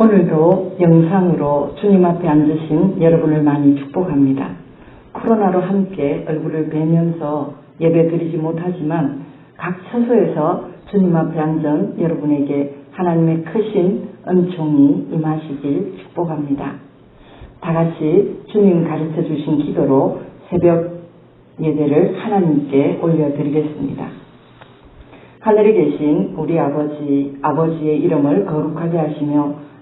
오늘도 영상으로 주님 앞에 앉으신 여러분을 많이 축복합니다. 코로나로 함께 얼굴을 뵈면서 예배 드리지 못하지만 각 처소에서 주님 앞에 앉은 여러분에게 하나님의 크신 은총이 임하시길 축복합니다. 다 같이 주님 가르쳐 주신 기도로 새벽 예배를 하나님께 올려드리겠습니다. 하늘에 계신 우리 아버지, 아버지의 이름을 거룩하게 하시며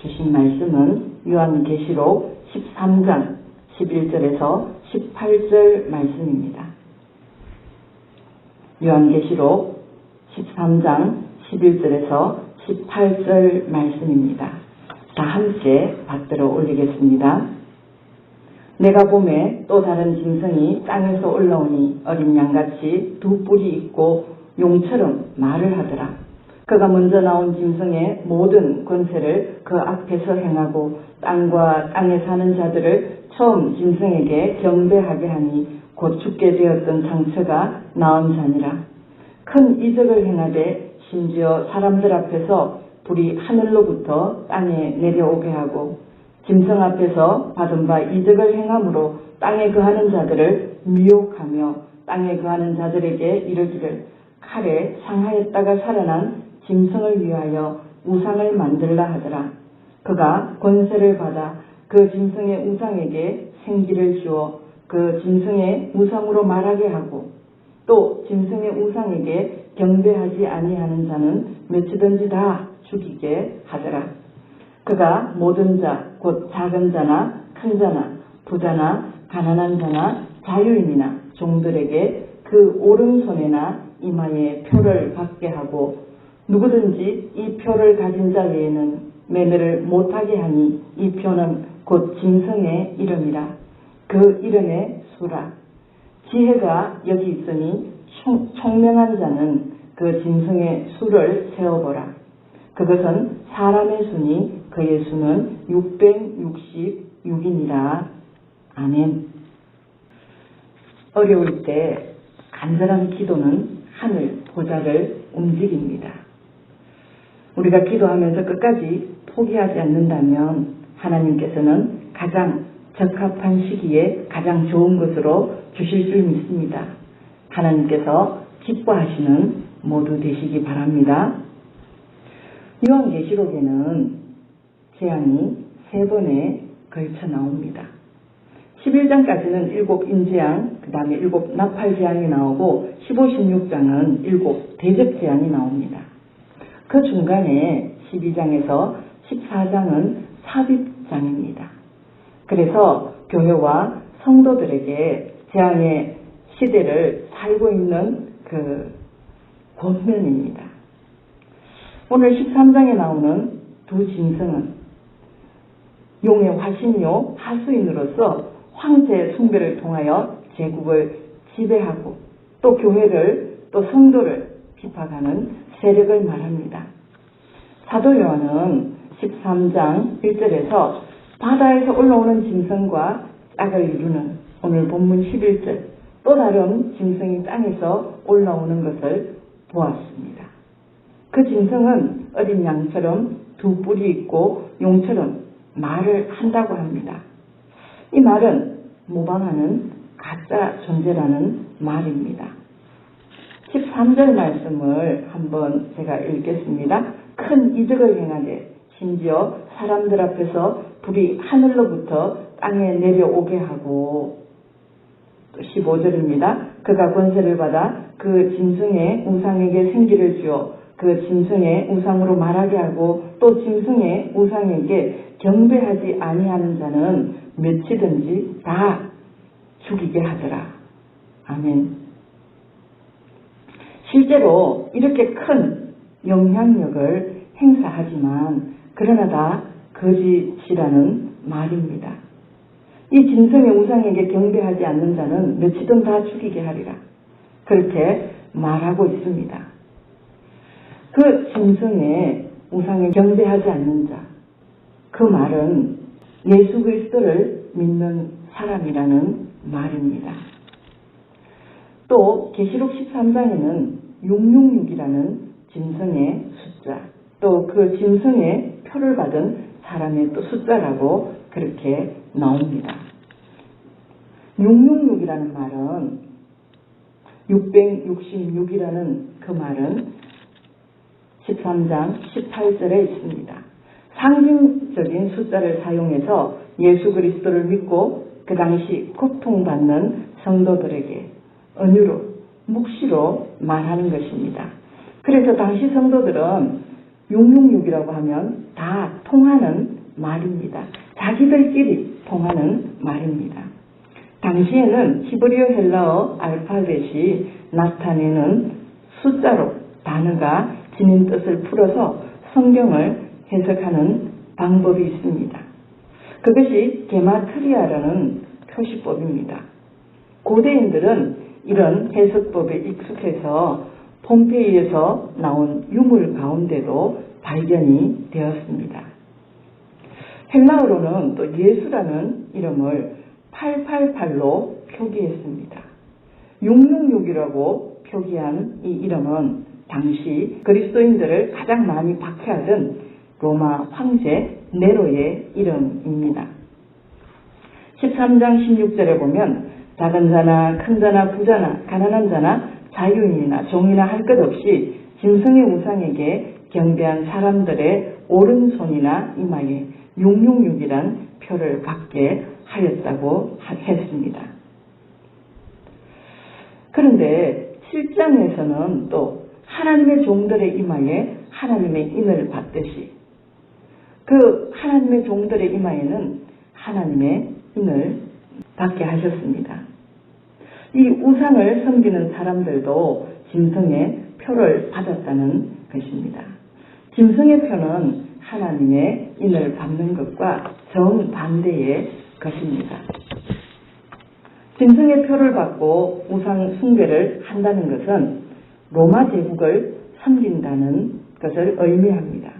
주신 말씀은 요한계시록 13장 11절에서 18절 말씀입니다. 요한계시록 13장 11절에서 18절 말씀입니다. 다 함께 받들어 올리겠습니다. 내가 봄에 또 다른 짐승이 땅에서 올라오니 어린 양같이 두 뿔이 있고 용처럼 말을 하더라. 그가 먼저 나온 짐승의 모든 권세를 그 앞에서 행하고 땅과 땅에 사는 자들을 처음 짐승에게 경배하게 하니 곧 죽게 되었던 상처가 나은 자니라. 큰 이적을 행하되 심지어 사람들 앞에서 불이 하늘로부터 땅에 내려오게 하고 짐승 앞에서 받은 바 이적을 행함으로 땅에 거하는 자들을 미혹하며 땅에 거하는 자들에게 이르기를 칼에 상하였다가 살아난 짐승을 위하여 우상을 만들라 하더라. 그가 권세를 받아 그 짐승의 우상에게 생기를 주어 그 짐승의 우상으로 말하게 하고 또 짐승의 우상에게 경배하지 아니하는 자는 몇이든지 다 죽이게 하더라. 그가 모든 자, 곧 작은 자나 큰 자나 부자나 가난한 자나 자유인이나 종들에게 그 오른손에나 이마에 표를 받게 하고 누구든지 이 표를 가진 자 외에는 매매를 못하게 하니 이 표는 곧 짐승의 이름이라. 그 이름의 수라. 지혜가 여기 있으니 총, 총명한 자는 그 짐승의 수를 세어보라. 그것은 사람의 수니 그의 수는 666이니라. 아멘. 어려울 때 간절한 기도는 하늘 보좌를 움직입니다. 우리가 기도하면서 끝까지 포기하지 않는다면 하나님께서는 가장 적합한 시기에 가장 좋은 것으로 주실 줄 믿습니다. 하나님께서 기뻐하시는 모두 되시기 바랍니다. 요한계시록에는 재앙이 세 번에 걸쳐 나옵니다. 11장까지는 일곱 인재앙, 그 다음에 일곱 나팔 재앙이 나오고 15, 16장은 일곱 대접재앙이 나옵니다. 그 중간에 12장에서 14장은 삽입장입니다. 그래서 교회와 성도들에게 재앙의 시대를 살고 있는 그 권면입니다. 오늘 13장에 나오는 두 짐승은 용의 화신이요 하수인으로서 황제 숭배를 통하여 제국을 지배하고 또 교회를 또 성도를 비판하는 세력을 말합니다. 사도 요한은 13장 1절에서 바다에서 올라오는 짐승과 짝을 이루는 오늘 본문 11절 또 다른 짐승이 땅에서 올라오는 것을 보았습니다. 그 짐승은 어린 양처럼 두 뿔이 있고 용처럼 말을 한다고 합니다. 이 말은 모방하는 가짜 존재라는 말입니다. 13절 말씀을 한번 제가 읽겠습니다. 큰 이적을 행하되 심지어 사람들 앞에서 불이 하늘로부터 땅에 내려오게 하고 또 15절입니다. 그가 권세를 받아 그 짐승의 우상에게 생기를 주어 그 짐승의 우상으로 말하게 하고 또 짐승의 우상에게 경배하지 아니하는 자는 몇이든지 다 죽이게 하더라. 아멘. 실제로 이렇게 큰 영향력을 행사하지만 그러나 다 거짓이라는 말입니다. 이 짐승의 우상에게 경배하지 않는 자는 며치든 다 죽이게 하리라. 그렇게 말하고 있습니다. 그 짐승의 우상에 경배하지 않는 자, 그 말은 예수 그리스도를 믿는 사람이라는 말입니다. 또 계시록 13장에는 666이라는 짐승의 숫자, 또 그 짐승의 표를 받은 사람의 또 숫자라고 그렇게 나옵니다. 666이라는 말은 666이라는 그 말은 13장 18절에 있습니다. 상징적인 숫자를 사용해서 예수 그리스도를 믿고 그 당시 고통받는 성도들에게 은유로, 묵시로 말하는 것입니다. 그래서 당시 성도들은 666이라고 하면 다 통하는 말입니다. 자기들끼리 통하는 말입니다. 당시에는 히브리어 헬라어 알파벳이 나타내는 숫자로 단어가 지닌 뜻을 풀어서 성경을 해석하는 방법이 있습니다. 그것이 게마트리아라는 표시법입니다. 고대인들은 이런 해석법에 익숙해서 폼페이에서 나온 유물 가운데도 발견이 되었습니다. 헬라어로는 또 예수라는 이름을 888로 표기했습니다. 666이라고 표기한 이 이름은 당시 그리스도인들을 가장 많이 박해하던 로마 황제 네로의 이름입니다. 13장 16절에 보면 작은 자나 큰 자나 부자나 가난한 자나 자유인이나 종이나 할 것 없이 짐승의 우상에게 경배한 사람들의 오른손이나 이마에 666이란 표를 받게 하였다고 했습니다. 그런데 7장에서는 또 하나님의 종들의 이마에 하나님의 인을 받듯이 그 하나님의 종들의 이마에는 하나님의 인을 받게 하셨습니다. 이 우상을 섬기는 사람들도 짐승의 표를 받았다는 것입니다. 짐승의 표는 하나님의 인을 받는 것과 정반대의 것입니다. 짐승의 표를 받고 우상 숭배를 한다는 것은 로마 제국을 섬긴다는 것을 의미합니다.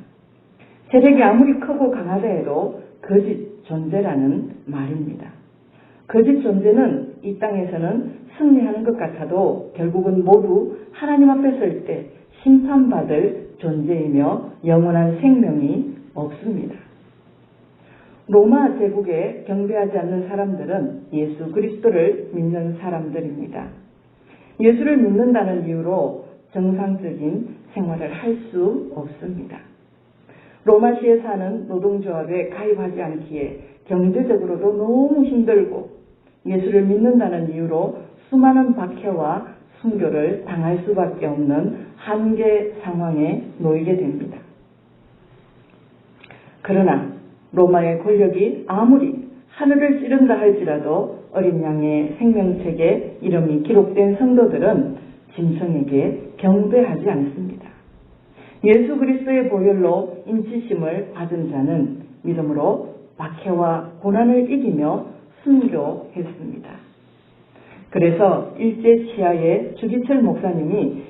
세력이 아무리 크고 강하다 해도 거짓 존재라는 말입니다. 거짓 존재는 이 땅에서는 승리하는 것 같아도 결국은 모두 하나님 앞에 설 때 심판받을 존재이며 영원한 생명이 없습니다. 로마 제국에 경배하지 않는 사람들은 예수 그리스도를 믿는 사람들입니다. 예수를 믿는다는 이유로 정상적인 생활을 할 수 없습니다. 로마시에 사는 노동조합에 가입하지 않기에 경제적으로도 너무 힘들고 예수를 믿는다는 이유로 수많은 박해와 순교를 당할 수밖에 없는 한계 상황에 놓이게 됩니다. 그러나 로마의 권력이 아무리 하늘을 찌른다 할지라도 어린 양의 생명책에 이름이 기록된 성도들은 짐승에게 경배하지 않습니다. 예수 그리스도의 보혈로 인치심을 받은 자는 믿음으로 박해와 고난을 이기며 순교했습니다. 그래서 일제 치하의 주기철 목사님이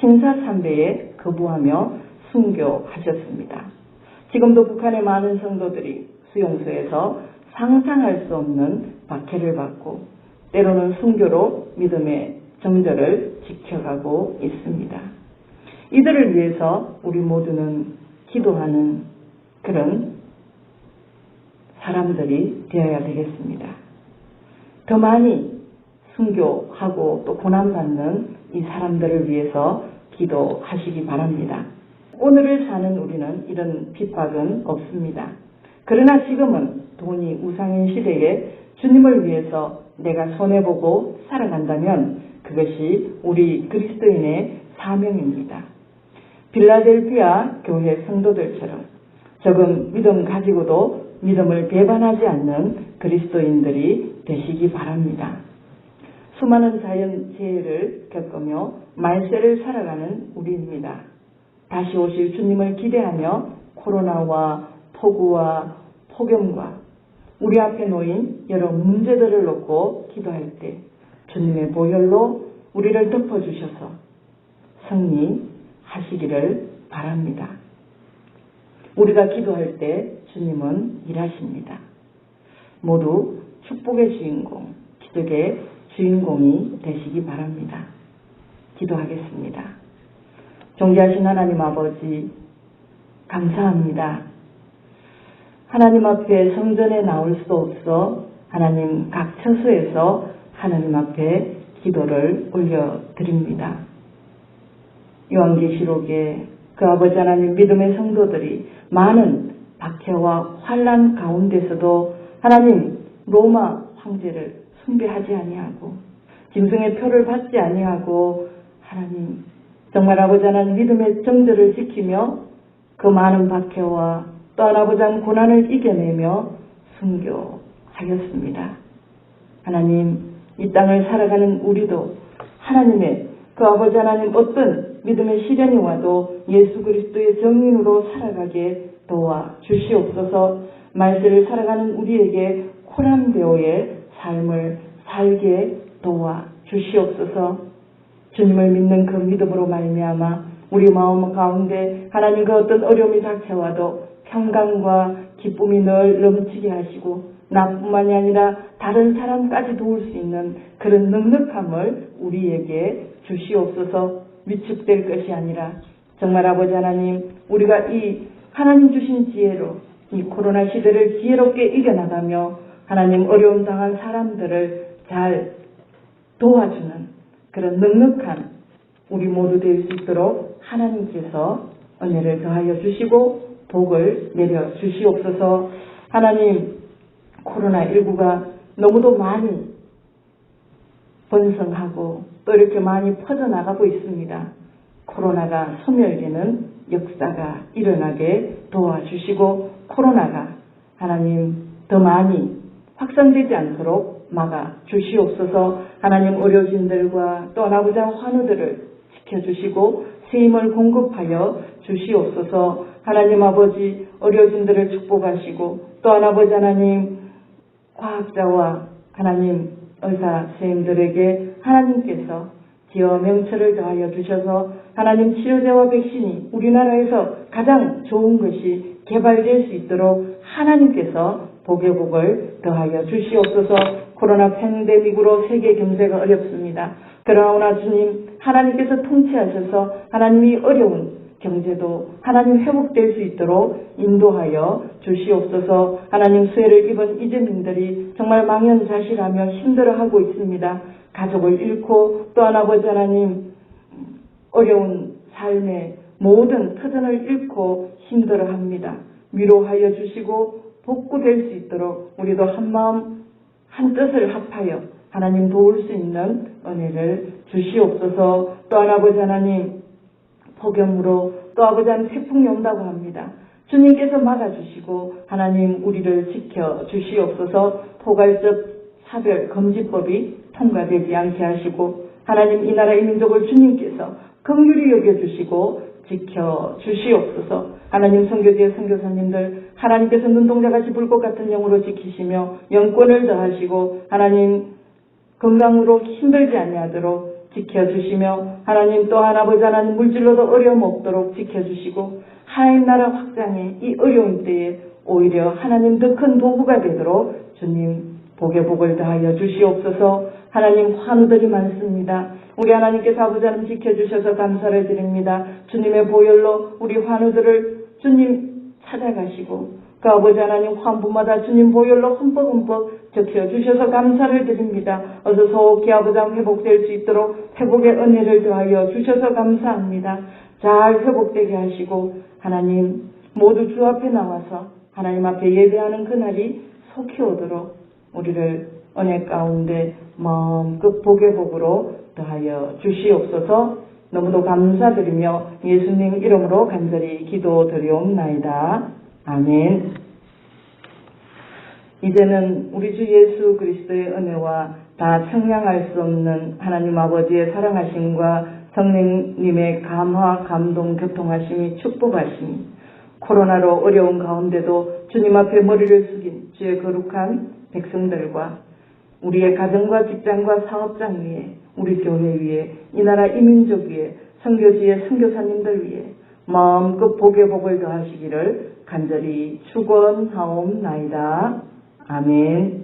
신사삼배에 거부하며 순교하셨습니다. 지금도 북한의 많은 성도들이 수용소에서 상상할 수 없는 박해를 받고 때로는 순교로 믿음의 정절을 지켜가고 있습니다. 이들을 위해서 우리 모두는 기도하는 그런 사람들이 되어야 되겠습니다. 더 많이 순교하고 또 고난받는 이 사람들을 위해서 기도하시기 바랍니다. 오늘을 사는 우리는 이런 핍박은 없습니다. 그러나 지금은 돈이 우상인 시대에 주님을 위해서 내가 손해보고 살아간다면 그것이 우리 그리스도인의 사명입니다. 빌라델피아 교회 성도들처럼 적은 믿음 가지고도 믿음을 배반하지 않는 그리스도인들이 되시기 바랍니다. 수많은 자연 재해를 겪으며 말세를 살아가는 우리입니다. 다시 오실 주님을 기대하며 코로나와 폭우와 폭염과 우리 앞에 놓인 여러 문제들을 놓고 기도할 때 주님의 보혈로 우리를 덮어주셔서 승리하시기를 바랍니다. 우리가 기도할 때 주님은 일하십니다. 모두 축복의 주인공, 기적의 주인공이 되시기 바랍니다. 기도하겠습니다. 존귀하신 하나님 아버지, 감사합니다. 하나님 앞에 성전에 나올 수 없어 하나님 각 처소에서 하나님 앞에 기도를 올려드립니다. 요한계시록에 그 아버지 하나님 믿음의 성도들이 많은 박해와 환란 가운데서도 하나님 로마 황제를 숭배하지 아니하고 짐승의 표를 받지 아니하고 하나님 정말 아버지 하나님 믿음의 정절을 지키며 그 많은 박해와 또 아버지 하나님 고난을 이겨내며 순교하였습니다. 하나님 이 땅을 살아가는 우리도 하나님의 그 아버지 하나님 어떤 믿음의 시련이 와도 예수 그리스도의 정인으로 살아가게 도와 주시옵소서 말세를 살아가는 우리에게 코란데오의 삶을 살게 도와 주시옵소서. 주님을 믿는 그 믿음으로 말미암아 우리 마음 가운데 하나님 그 어떤 어려움이 닥쳐와도 평강과 기쁨이 늘 넘치게 하시고 나뿐만이 아니라 다른 사람까지 도울 수 있는 그런 넉넉함을 우리에게 주시옵소서. 위축될 것이 아니라 정말 아버지 하나님 우리가 이 하나님 주신 지혜로 이 코로나 시대를 지혜롭게 이겨나가며 하나님 어려움 당한 사람들을 잘 도와주는 그런 넉넉한 우리 모두 될 수 있도록 하나님께서 은혜를 더하여 주시고 복을 내려 주시옵소서 하나님 코로나19가 너무도 많이 번성하고 또 이렇게 많이 퍼져나가고 있습니다. 코로나가 소멸되는 역사가 일어나게 도와주시고 코로나가 하나님 더 많이 확산되지 않도록 막아 주시옵소서. 하나님 의료진들과 또 아버지 환우들을 지켜주시고 세임을 공급하여 주시옵소서. 하나님 아버지 의료진들을 축복하시고 또 아버지 하나님 과학자와 하나님 의사 선생님들에게 하나님께서 기여 명철을 더하여 주셔서 하나님 치료제와 백신이 우리나라에서 가장 좋은 것이 개발될 수 있도록 하나님께서 복의 복을 더하여 주시옵소서 코로나 팬데믹으로 세계 경제가 어렵습니다. 그러나 주님 하나님께서 통치하셔서 하나님이 어려운 경제도 하나님 회복될 수 있도록 인도하여 주시옵소서 하나님 수혜를 입은 이재민들이 정말 망연자실하며 힘들어하고 있습니다. 가족을 잃고 또한 아버지 하나님 어려운 삶의 모든 터전을 잃고 힘들어합니다. 위로하여 주시고 복구될 수 있도록 우리도 한마음 한 뜻을 합하여 하나님 도울 수 있는 은혜를 주시옵소서. 또한 아버지 하나님 폭염으로 또 아버지 하나님 태풍이 온다고 합니다. 주님께서 막아주시고 하나님 우리를 지켜 주시옵소서. 포괄적 사별 금지법이 통과되지 않게 하시고 하나님 이 나라 의 민족을 주님께서 긍휼히 여겨주시고 지켜 주시옵소서. 하나님 성교지의 선교사님들 하나님께서 눈동자같이 불꽃 같은 영으로 지키시며 영권을 더하시고 하나님 건강으로 힘들지 아니하도록 지켜주시며 하나님 또한 아버지 하나님 물질로도 어려움 없도록 지켜주시고 하나님 나라 확장에 이 어려운 때에 오히려 하나님 더큰 도구가 되도록 주님 복의 복을 다하여 주시옵소서 하나님 환우들이 많습니다. 우리 하나님께서 아버지 하나님 지켜주셔서 감사를 드립니다. 주님의 보혈로 우리 환우들을 주님 찾아가시고 그 아버지 하나님 환부마다 주님 보혈로 흠뻑흠뻑 적혀주셔서 감사를 드립니다. 어서 속히 아버지 회복될 수 있도록 회복의 은혜를 더하여 주셔서 감사합니다. 잘 회복되게 하시고 하나님 모두 주 앞에 나와서 하나님 앞에 예배하는 그날이 속히 오도록 우리를 은혜 가운데 마음껏 복의 복으로 더하여 주시옵소서 너무도 감사드리며 예수님 이름으로 간절히 기도드리옵나이다. 아멘. 이제는 우리 주 예수 그리스도의 은혜와 다 청량할 수 없는 하나님 아버지의 사랑하심과 성령님의 감화, 감동, 교통하심이 축복하심이 코로나로 어려운 가운데도 주님 앞에 머리를 숙인 주의 거룩한 백성들과 우리의 가정과 직장과 사업장 위에 우리 교회 위에 이 나라 이민족 위에 선교지의 선교사님들 위해 마음껏 복의 복을 더하시기를 간절히 축원하옵나이다. 아멘.